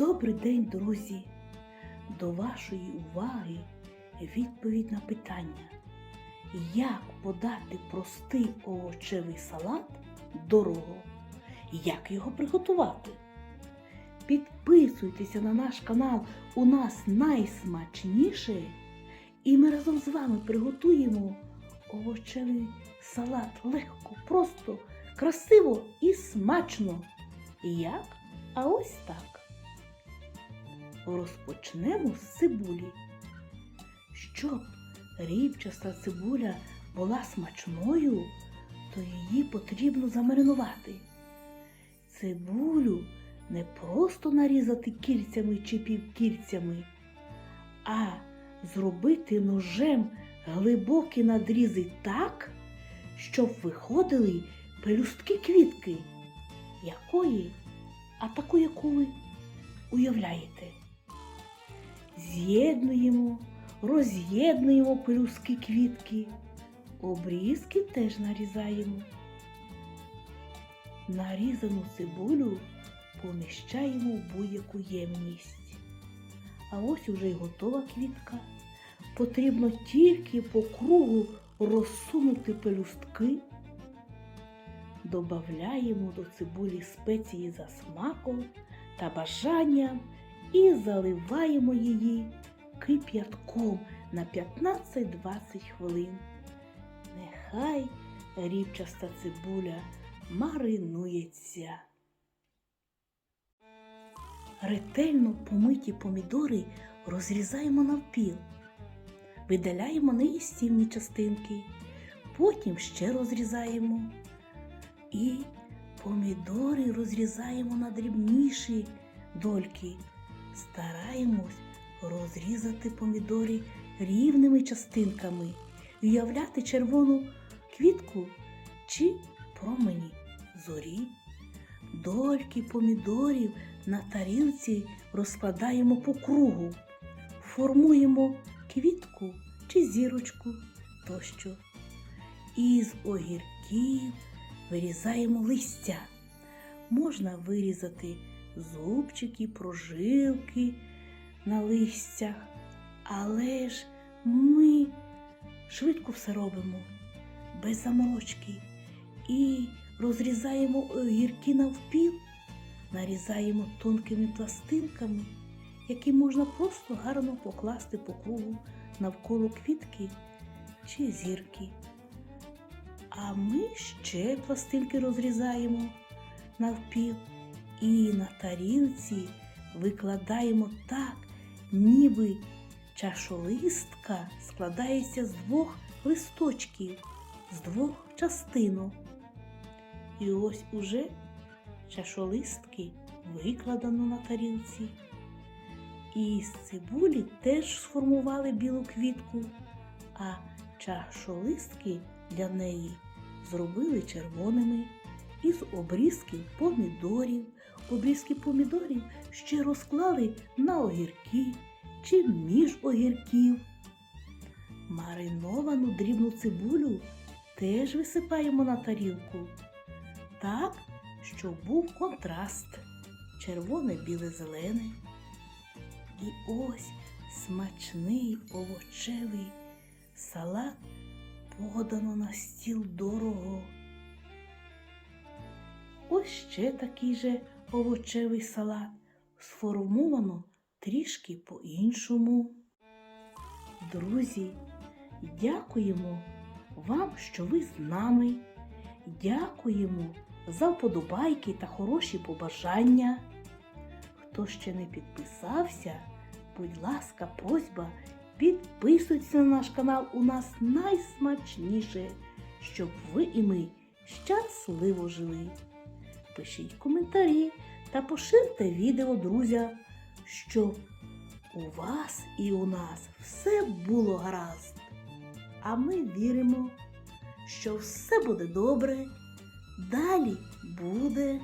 Добрий день, друзі! До вашої уваги відповідь на питання, як подати простий овочевий салат дорого, як його приготувати. Підписуйтеся на наш канал, у нас найсмачніше, і ми разом з вами приготуємо овочевий салат легко, просто, красиво і смачно. Як? А ось так. Розпочнемо з цибулі. Щоб рібчаста цибуля була смачною, то її потрібно замаринувати. Цибулю не просто нарізати кільцями чи півкільцями, а зробити ножем глибокі надрізи так, щоб виходили пелюстки квітки. Якої? А таку, яку ви уявляєте. З'єднуємо, роз'єднуємо пелюстки квітки, обрізки теж нарізаємо. Нарізану цибулю поміщаємо в будь-яку ємність. А ось уже й готова квітка. Потрібно тільки по кругу розсунути пелюстки. Добавляємо до цибулі спеції за смаком та бажанням і заливаємо її кип'ятком на 15-20 хвилин. Нехай рібчаста цибуля маринується. Ретельно помиті помідори розрізаємо навпіл, видаляємо неїстівні частинки, потім ще розрізаємо і помідори розрізаємо на дрібніші дольки. Стараємось розрізати помідори рівними частинками і уявляти червону квітку чи промені зорі. Дольки помідорів на тарілці розкладаємо по кругу, формуємо квітку чи зірочку тощо. Із огірків вирізаємо листя. Можна вирізати зубчики, прожилки на листях, але ж ми швидко все робимо, без заморочки. І розрізаємо огірки навпіл, нарізаємо тонкими пластинками, які можна просто гарно покласти по кругу навколо квітки чи зірки. А ми ще пластинки розрізаємо навпіл і на тарілці викладаємо так, ніби чашолистка складається з двох листочків, з двох частинок. І ось уже чашолистки викладено на тарілці. І з цибулі теж сформували білу квітку, а чашолистки для неї зробили червоними. Із обрізків помідорів, обрізки помідорів ще розклали на огірки чи між огірків. Мариновану дрібну цибулю теж висипаємо на тарілку, так, щоб був контраст червоне, біле, зелене. І ось смачний овочевий салат подано на стіл дорого. Ось ще такий же овочевий салат, сформовано трішки по-іншому. Друзі, дякуємо вам, що ви з нами. Дякуємо за вподобайки та хороші побажання. Хто ще не підписався, будь ласка, просьба, підписуйтесь на наш канал. У нас найсмачніше, щоб ви і ми щасливо жили. Пишіть коментарі та поширте відео друзям, щоб у вас і у нас все було гаразд. А ми віримо, що все буде добре, далі буде